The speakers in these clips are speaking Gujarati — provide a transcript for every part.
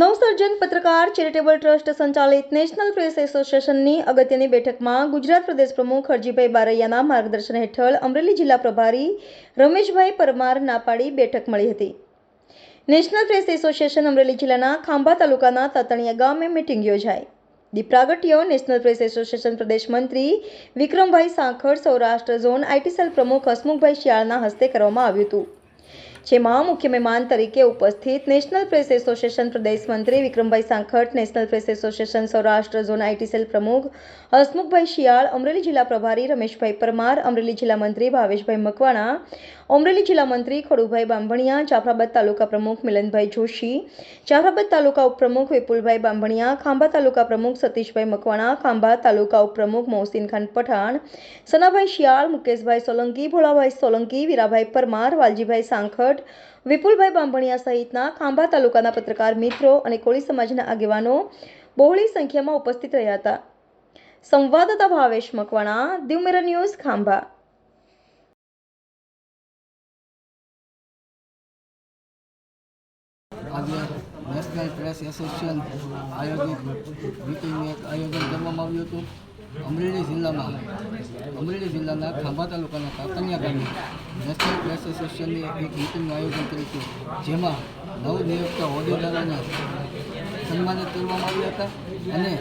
નવસર્જન પત્રકાર, ચેરિટેબલ ટ્રસ્ટ સંચાલિત નેશનલ પ્રેસ એસોસિએશનની અગત્યની બેઠકમાં ગુજરાત પ્રદેશ પ્રમુખ હરજીભાઈ બારૈયાના માર્ગદર્શન હેઠળ અમરેલી જિલ્લા પ્રભારી રમેશભાઈ પરમાર ના પાડી બેઠક મળી હતી. નેશનલ પ્રેસ એસોસિએશન અમરેલી જિલ્લાના ખાંભા તાલુકાના તાતણિયા ગામે મિટિંગ યોજાઈ. દી પ્રાગટ્ય નેશનલ પ્રેસ એસોસિએશન પ્રદેશ મંત્રી Vikrambhai Sankhar Saurashtra zone IT cell પ્રમુખ હસમુખભાઈ શિયાળના હસ્તે કરવામાં આવ્યું હતું. જેમાં મુખ્ય મહેમાન તરીકે ઉપસ્થિત નેશનલ પ્રેસ એસોસિએશન પ્રદેશ મંત્રી Vikrambhai Sankhat national press association Saurashtra zone IT cell પ્રમુખ હસમુખભાઈ શિયાળ, અમરેલી જિલ્લા પ્રભારી રમેશભાઈ પરમાર, અમરેલી જિલ્લા મંત્રી ભાવેશભાઈ મકવાણા અમરેલી જિલ્લા મંત્રી ખડુભાઈ બાંભણિયા, જાફરાબાદ તાલુકા પ્રમુખ મિલનભાઈ જોશી, જાફરાબાદ તાલુકા ઉપપ્રમુખ વિપુલભાઈ બાંભણિયા, ખાંભા તાલુકા પ્રમુખ સતીશભાઈ મકવાણા, ખાંભા તાલુકા ઉપપ્રમુખ મોહસિન ખાન પઠાણ, સનાભાઈ શિયાળ, મુકેશભાઈ સોલંકી, ભોળાભાઈ સોલંકી, વીરાભાઈ પરમાર, વાલજીભાઈ સાંખટ વિપુલભાઈ બાંભણિયા સહિતના ખાંભા તાલુકાના પત્રકાર મિત્રો અને કોળી સમાજના આગેવાનો બહોળી સંખ્યામાં ઉપસ્થિત રહ્યા હતા. સંવાદદાતા Bhavesh Makwana Diu Mirror news Khambha. Press association આયોજિત મીટિંગનું એક આયોજન કરવામાં આવ્યું હતું અમરેલી જિલ્લામાં અમરેલી જિલ્લાના ખાંભા તાલુકાના કાતનિયા ગામે નેશનલ પ્રેસ એસોસિએશનની એક મિટિંગનું આયોજન કર્યું હતું. જેમાં નવનિયુક્ત હોદ્દેદારોને સન્માનિત કરવામાં આવ્યા હતા અને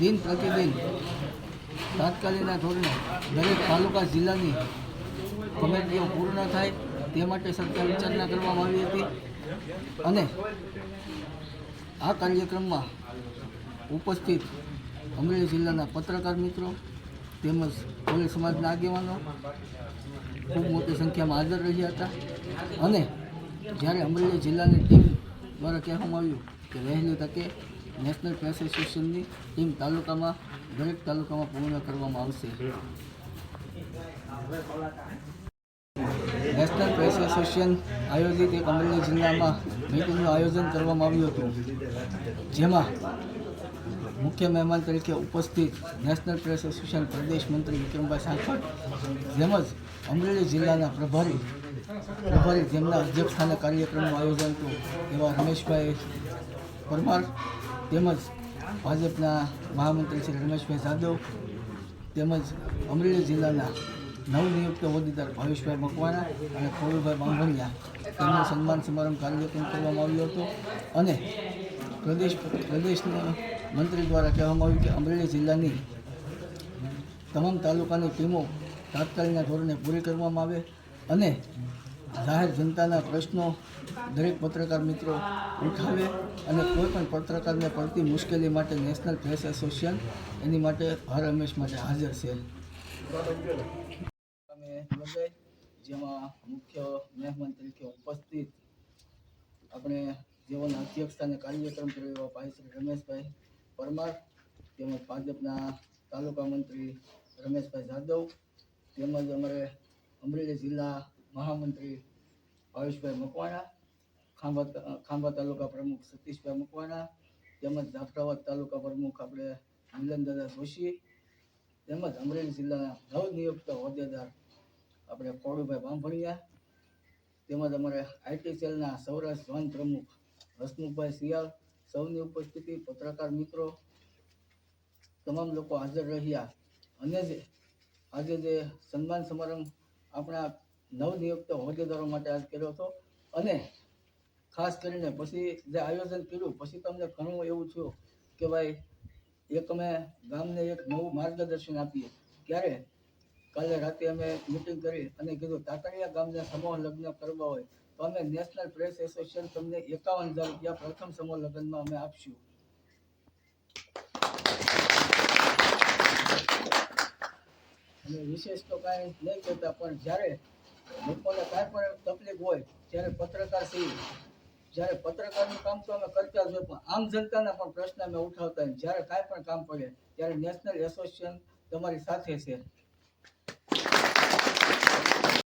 દિન પ્રતિદિન તાત્કાલિકના ધોરણે દરેક તાલુકા જિલ્લાની કમિટીઓ પૂર્ણ થાય તે માટે સત્તા વિચારણા કરવામાં આવી હતી. અને આ કાર્યક્રમમાં ઉપસ્થિત અમરેલી જિલ્લાના પત્રકાર મિત્રો તેમજ કોળી સમાજના આગેવાનો ખૂબ મોટી સંખ્યામાં હાજર રહ્યા હતા. અને જ્યારે અમરેલી જિલ્લાની ટીમ દ્વારા કહેવામાં આવ્યું કે વહેલી તકે નેશનલ પ્રેસ એસોસિએશનની ટીમ તાલુકામાં દરેક તાલુકામાં પૂર્ણ કરવામાં આવશે. નેશનલ પ્રેસ એસોસિએશન આયોજિત એક અમરેલી જિલ્લામાં મીટિંગનું આયોજન કરવામાં આવ્યું હતું. જેમાં મુખ્ય મહેમાન તરીકે ઉપસ્થિત નેશનલ પ્રેસ એસોસિએશન પ્રદેશ મંત્રી વિક્રમભાઈ સાંખટ તેમજ અમરેલી જિલ્લાના પ્રભારી પ્રભારી જેમના અધ્યક્ષસ્થાને કાર્યક્રમનું આયોજન હતું. એવા રમેશભાઈ પરમાર તેમજ ભાજપના મહામંત્રી શ્રી રમેશભાઈ જાદવ તેમજ અમરેલી જિલ્લાના નવનિયુક્ત હોદ્દેદાર ભાવેશભાઈ મકવાણા અને ખોડુભાઈ બાંભણિયા તેમનો સન્માન સમારંભ કાર્યક્રમ કરવામાં આવ્યો હતો અને પ્રદેશ પ્રદેશના મંત્રી દ્વારા કહેવામાં આવ્યું કે અમરેલી જિલ્લાની તમામ તાલુકાની ટીમો તાત્કાલિકના ધોરણે પૂરી કરવામાં આવે અને જાહેર જનતાના પ્રશ્નો દરેક પત્રકાર મિત્રો ઉઠાવે અને કોઈ પણ પત્રકારને પડતી મુશ્કેલી માટે નેશનલ પ્રેસ એસોસિએશન એની માટે હર હંમેશ માટે હાજર છે. જેમાં મુખ્ય મહેમાન તરીકે ઉપસ્થિત આપણે જેઓના અધ્યક્ષસ્થાને કાર્યક્રમ કર્યો એવા ભાઈ શ્રી રમેશભાઈ પરમાર, તેમજ ભાજપના તાલુકા મંત્રી રમેશભાઈ જાદવ, તેમજ અમારે અમરેલી જિલ્લા મહામંત્રી ભાવેશભાઈ મકવાણા, ખાંભા ખાંભા તાલુકા પ્રમુખ સતીશભાઈ મકવાણા, તેમજ જાફરાબાદ તાલુકા પ્રમુખ આપણે મિલનદાદા જોશી, તેમજ અમરેલી જિલ્લાના નવનિયુક્ત હોદ્દેદાર આપણે ખોડુભાઈ બાંભણિયા તેમજ અમારે આઈટી સેલના સૌરાષ્ટ્ર ઝોન પ્રમુખ હસમુખભાઈ શિયાળ, સૌની ઉપસ્થિતિ, પત્રકાર મિત્રો, તમામ લોકો હાજર રહ્યા. અને જે, આજે જે સન્માન સમારંભ આપણા નવનિયુક્ત હોદ્દેદારો માટે આજ કર્યો હતો, અને ખાસ કરીને પછી જે આયોજન કર્યું, પછી તમને ઘણું એવું થયું કે ભાઈ, એક અમે ગામને એક નવું માર્ગદર્શન આપીએ. ત્યારે કાલે રાતે અમે મિટિંગ કરી અને કીધું, તાતણિયા ગામને સમૂહ લગ્ન કરવા હોય, તો અમે નેશનલ પ્રેસ એસોસિએશન તમને એકાવન હજાર રૂપિયા પ્રથમ સમૂહ લગ્નમાં અમે આપશું. અને વિશેષ તો કાંઈ નહીં કહેતા, પણ જ્યારે લોકોને કાંઈ પણ તકલીફ હોય, ત્યારે પત્રકાર છીએ. જ્યારે પત્રકારનું કામ તો અમે કરતા જ હોય, પણ આમ જનતાના પણ પ્રશ્ન અમે ઉઠાવતા જ્યારે કાંઈ પણ કામ પડે, ત્યારે નેશનલ એસોસિએશન તમારી સાથે છે.